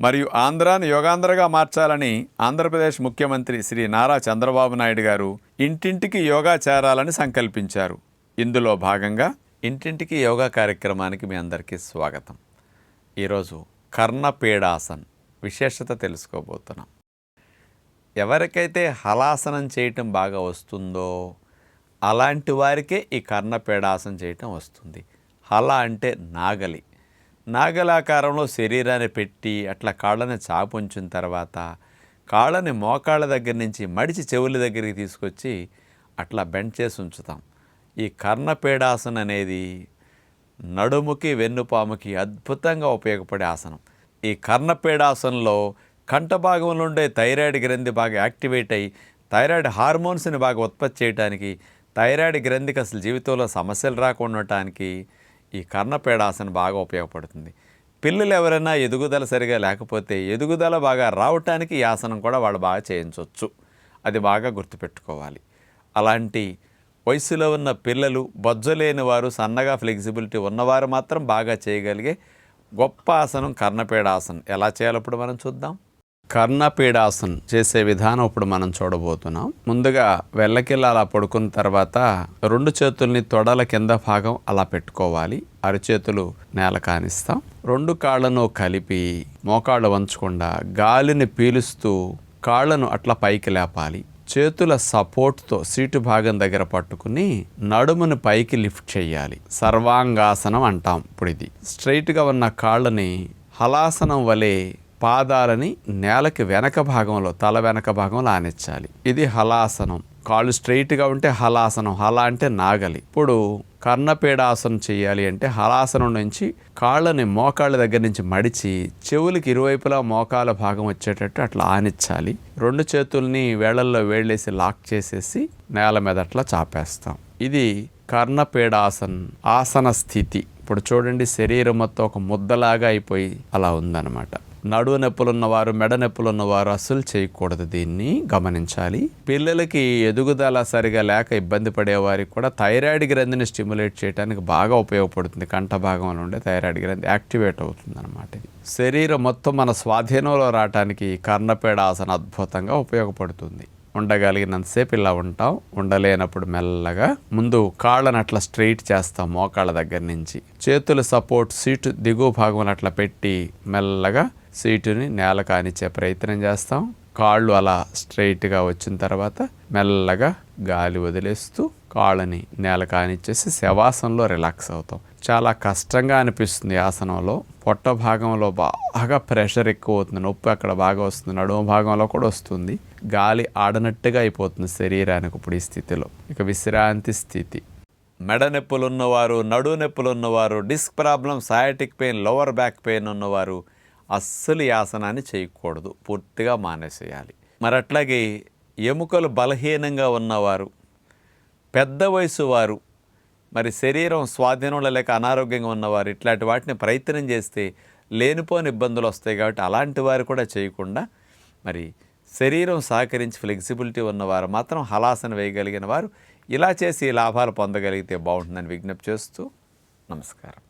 మరియు ఆంధ్రాను యోగాంధ్రగా మార్చాలని ఆంధ్రప్రదేశ్ ముఖ్యమంత్రి శ్రీ నారా చంద్రబాబు నాయుడు గారు ఇంటింటికి యోగా చేరాలని సంకల్పించారు. ఇందులో భాగంగా ఇంటింటికి యోగా కార్యక్రమానికి మీ అందరికీ స్వాగతం. ఈరోజు కర్ణపీడాసన్ విశేషత తెలుసుకోబోతున్నాం. ఎవరికైతే హలాసనం చేయటం బాగా వస్తుందో అలాంటి వారికే ఈ కర్ణపీడాసనం చేయటం వస్తుంది. హల అంటే నాగలి. నాగలాకారంలో శరీరాన్ని పెట్టి అట్లా కాళ్ళని చాపుంచిన తర్వాత కాళ్ళని మోకాళ్ళ దగ్గర నుంచి మడిచి చెవుల దగ్గరికి తీసుకొచ్చి అట్లా బెండ్ చేసి ఉంచుతాం. ఈ కర్ణపీడాసన అనేది నడుముకి వెన్నుపాముకి అద్భుతంగా ఉపయోగపడే ఆసనం. ఈ కర్ణపీడాసనంలో కంఠ భాగంలో ఉండే థైరాయిడ్ గ్రంథి బాగా యాక్టివేట్ అయ్యి థైరాయిడ్ హార్మోన్స్ని బాగా ఉత్పత్తి చేయడానికి థైరాయిడ్ గ్రంథికి అసలు జీవితంలో సమస్యలు రాకుండా ఉండటానికి ఈ కర్ణపేడాసన బాగా ఉపయోగపడుతుంది. పిల్లలు ఎవరైనా ఎదుగుదల సరిగా లేకపోతే ఎదుగుదల బాగా రావటానికి ఈ ఆసనం కూడా వాళ్ళు బాగా చేయించవచ్చు అది బాగా గుర్తుపెట్టుకోవాలి. అలాంటి వయసులో ఉన్న పిల్లలు బొజ్జలేని వారు సన్నగా ఫ్లెక్సిబిలిటీ ఉన్నవారు మాత్రం బాగా చేయగలిగే గొప్ప ఆసనం కర్ణపీడాసనం. ఎలా చేయాలప్పుడు మనం చూద్దాం. కర్ణపీడాసన్ చేసే విధానం ఇప్పుడు మనం చూడబోతున్నాం. ముందుగా వెళ్ళకిల్లా అలా పడుకున్న తర్వాత రెండు చేతుల్ని తొడల కింద భాగం అలా పెట్టుకోవాలి. అరచేతులు నేల కానిస్తాం. రెండు కాళ్ళను కలిపి మోకాళ్ళు వంచకుండా గాలిని పీలుస్తూ కాళ్ళను అట్లా పైకి లేపాలి. చేతుల సపోర్ట్తో సీటు భాగం దగ్గర పట్టుకుని నడుమును పైకి లిఫ్ట్ చేయాలి. సర్వాంగాసనం అంటాం ఇప్పుడు ఇది స్ట్రైట్గా ఉన్న కాళ్ళని హలాసనం వలె పాదాలని నేలకి వెనక భాగంలో తల వెనక భాగంలో ఆనిచ్చాలి. ఇది హలాసనం. కాళ్ళు స్ట్రైట్గా ఉంటే హలాసనం హల అంటే నాగలి. ఇప్పుడు కర్ణపీడాసనం చేయాలి అంటే హలాసనం నుంచి కాళ్ళని మోకాళ్ళ దగ్గర నుంచి మడిచి చెవులకి ఇరువైపులా మోకాల భాగం వచ్చేటట్టు అట్లా ఆనిచ్చాలి. రెండు చేతుల్ని వేళల్లో వేళ్ళేసి లాక్ చేసేసి నేల మీద అట్లా చాపేస్తాం. ఇది కర్ణపీడాసన్ ఆసన స్థితి. ఇప్పుడు చూడండి శరీరం మొత్తం ఒక ముద్దలాగా అయిపోయి అలా ఉందన్నమాట. నడువు నొప్పులున్నవారు మెడ నొప్పులున్నవారు అస్సలు చేయకూడదు దీన్ని. గమనించాలి. పిల్లలకి ఎదుగుదల సరిగా లేక ఇబ్బంది పడేవారికి కూడా థైరాయిడ్ గ్రంథిని స్టిమ్యులేట్ చేయడానికి బాగా ఉపయోగపడుతుంది. కంఠ భాగంలో ఉండే థైరాయిడ్ గ్రంథి యాక్టివేట్ అవుతుంది అనమాట ఇది. శరీరం మొత్తం మన స్వాధీనంలో రావడానికి కర్ణపేడ ఆసన అద్భుతంగా ఉపయోగపడుతుంది. ఉండగలిగినంతసేపు ఇలా ఉంటాం. ఉండలేనప్పుడు మెల్లగా ముందు కాళ్ళని అట్లా స్ట్రైట్ చేస్తాం మోకాళ్ళ దగ్గర నుంచి. చేతుల సపోర్ట్ సీటు దిగువ భాగం అట్లా పెట్టి మెల్లగా సీటుని నేల కానిచ్చే ప్రయత్నం చేస్తాం. కాళ్ళు అలా స్ట్రైట్గా వచ్చిన తర్వాత మెల్లగా గాలి వదిలేస్తూ కాళ్ళని నేల కానిచ్చేసి శవాసనలో రిలాక్స్ అవుతాం. చాలా కష్టంగా అనిపిస్తుంది ఆసనంలో. పొట్ట భాగంలో బాగా ప్రెషర్ ఎక్కువ అవుతుంది నొప్పి అక్కడ బాగా వస్తుంది. నడుము భాగంలో కూడా వస్తుంది. గాలి ఆడనట్టుగా అయిపోతుంది శరీరానికి ఇప్పుడు ఈ స్థితిలో. ఇక విశ్రాంతి స్థితి. మెడ నొప్పులు ఉన్నవారు నడు నొప్పులు ఉన్నవారు disc problem sciatic pain lower back pain ఉన్నవారు అస్సలు ఈ ఆసనాన్ని చేయకూడదు పూర్తిగా మానేసేయాలి. మరి అట్లాగే ఎముకలు బలహీనంగా ఉన్నవారు పెద్ద వయసు వారు మరి శరీరం స్వాధీనంలో లేక అనారోగ్యంగా ఉన్నవారు ఇట్లాంటి వాటిని ప్రయత్నం చేస్తే లేనిపోని ఇబ్బందులు వస్తాయి కాబట్టి అలాంటి వారు కూడా చేయకుండా మరి శరీరం సహకరించి ఫ్లెక్సిబిలిటీ ఉన్నవారు మాత్రం హలాసన వేయగలిగిన వారు ఇలా చేసి లాభాలు పొందగలిగితే బాగుంటుందని విజ్ఞప్తి చేస్తూ నమస్కారం.